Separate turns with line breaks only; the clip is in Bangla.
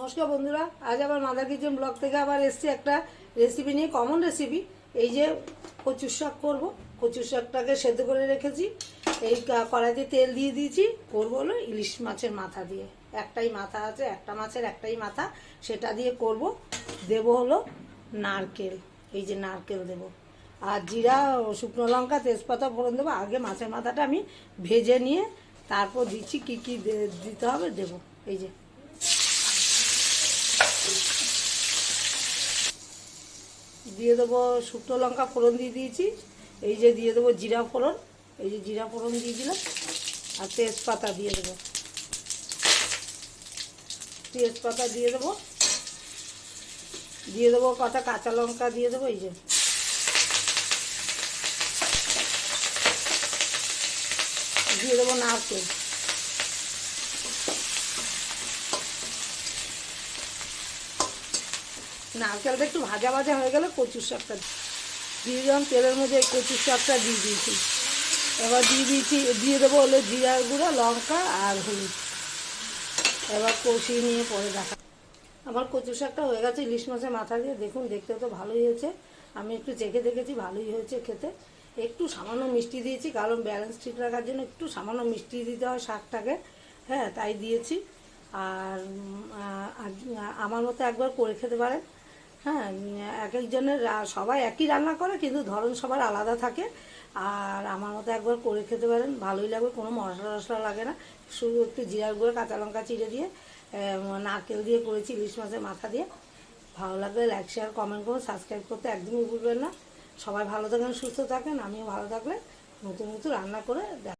নমস্কার বন্ধুরা, আজ আবার মাদার কিচেন ব্লগ থেকে আবার এসছি একটা রেসিপি নিয়ে কমন রেসিপি এই যে কচুর শাক করব, কচুর শাকটাকে সেদ্ধ করে রেখেছি। এই কড়াইতে তেল দিয়ে দিয়েছি, করব হলো ইলিশ মাছের মাথা দিয়ে। একটাই মাথা আছে, একটা মাছের একটাই মাথা, সেটা দিয়ে করব। দেব হলো নারকেল, এই যে নারকেল দেব। আর জিরা শুকনো লঙ্কা, তেজপাতা ফোড়ন দেবো। আগে মাছের মাথাটা আমি ভেজে নিয়ে তারপর দিচ্ছি, কি কি দিতে হবে দেবো। এই যে দিয়ে দেবো শুকনো লঙ্কা ফোড়ন দিয়ে দিয়েছি। এই যে দিয়ে দেবো জিরা ফোড়ন। এই যে জিরা ফোড়ন দিয়ে দিলাম। আর তেজপাতা দিয়ে দেবো। তেজপাতা দিয়ে দেবো। দিয়ে দেবো কটা কাঁচা লঙ্কা দিয়ে দেবো, এই যে। দিয়ে দেবো নারকেল। নারকেলটা একটু ভাজা ভাজা হয়ে গেলে কচুর শাকটা দিয়ে দিলাম, তেলের মধ্যে এই কচুর শাকটা দিয়ে দিয়েছি। এবার দিয়ে দিয়েছি, দিয়ে দেবো হলো জিরার গুঁড়া, লঙ্কা আর হলুদ। এবার কষিয়ে নিয়ে পরে দেখা। আমার কচু শাকটা হয়ে গেছে, ইলিশ মাছের মাথা দিয়ে। দেখুন, দেখতে তো ভালোই হয়েছে। আমি একটু চেখে দেখেছি, ভালোই হয়েছে খেতে। একটু সামান্য মিষ্টি দিয়েছি, কারণ ব্যালেন্স ঠিক রাখার জন্য একটু সামান্য মিষ্টি দিতে হয় শাকটাকে। হ্যাঁ তাই দিয়েছি। আর আমার মতো একবার করে খেতে পারেন। হ্যাঁ এক একজনের সবাই একই রান্না করে, কিন্তু ধরন সবার আলাদা থাকে। আর আমার মতো একবার করে খেতে পারেন, ভালোই লাগবে, কোনো মশলা টশলা লাগে না। শুধু একটু জিরার গুঁড়ো, কাঁচা লঙ্কা চিড়ে দিয়ে নারকেল দিয়ে করেছি ইলিশ মাছের মাথা দিয়ে। ভালো লাগলে লাইক, শেয়ার, কমেন্ট করুন, সাবস্ক্রাইব করতে একদমই ভুলবেন না। সবাই ভালো থাকেন, সুস্থ থাকেন, আমিও ভালো থাকলে নতুন নতুন রান্না করে দেখ